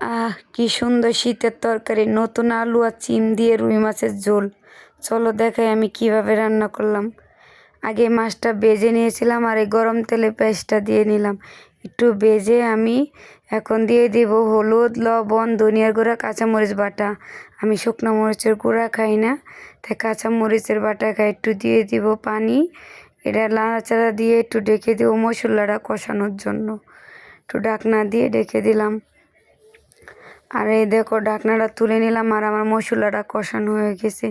আহ, কি সুন্দর শীতের তরকারি, নতুন আলু আর চিম দিয়ে রুই মাছের ঝোল। চলো দেখাই আমি কীভাবে রান্না করলাম। আগে মাছটা বেজে নিয়েছিলাম আর এই গরম তেলে পেঁয়াজটা দিয়ে নিলাম। একটু বেজে আমি এখন দিয়ে দিব হলুদ, লবণ, ধনিয়ার গুঁড়া, কাঁচামরিচ বাটা। আমি শুকনো মরিচের গুঁড়া খাই না, তাই কাঁচামরিচের বাটা খাই। একটু দিয়ে দিব পানি। এটা নাড়াচাড়া দিয়ে একটু ডেকে দেবো মশলাটা কষানোর জন্য। একটু ডাকনা দিয়ে ডেকে দিলাম। আর এই দেখো ঢাকনাটা তুলে নিলাম আর আমার মশলাটা কষানো হয়ে গেছে।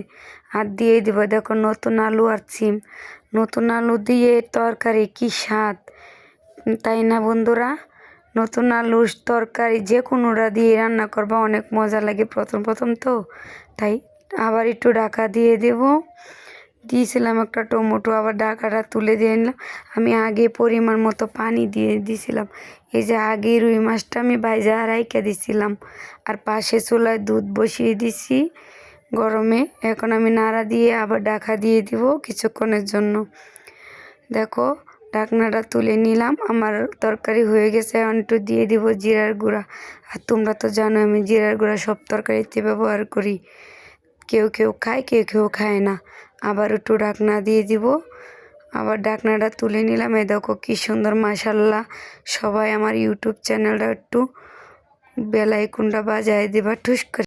আর দিয়ে দিব দেখো নতুন আলু আর সিম নতুন আলু দিয়ে তরকারি, কি স্বাদ। তাই না বন্ধুরা? নতুন আলুর তরকারি যে কোনোটা দিয়ে রান্না করবা, অনেক মজা লাগে প্রথম প্রথম তো। তাই আবার একটু ঢাকা দিয়ে দেব। দিয়েছিলাম একটা টমেটো, আবার ঢাকাটা তুলে দিয়ে নিলাম আমি আগে পরিমাণ মতো পানি দিয়ে দিয়েছিলাম এই যে আগে রুই মাছটা আমি বাইজা রাইখা দিছিলাম। আর পাশে চুলায় দুধ বসিয়ে দিছি গরমে। এখন আমি নাড়া দিয়ে আবার ঢাকা দিয়ে দিব কিছুক্ষণের জন্য। দেখো, ঢাকনাটা তুলে নিলাম। আমার তরকারি হয়ে গেছে। একটু দিয়ে দিব জিরার গুঁড়া। আর তোমরা তো জানো, আমি জিরার গুঁড়া সব তরকারিতে ব্যবহার করি। কেউ কেউ খায়, কেউ কেউ খায় না। আবার একটু ডাকনা দিয়ে দিব। আবার ডাকনাটা তুলে নিলাম। এ দেখো কী সুন্দর মাসাল্লাহ সবাই আমার ইউটিউব চ্যানেলটা একটু বেলাইকুনটা বাজায় দিবা, ঠুস করে।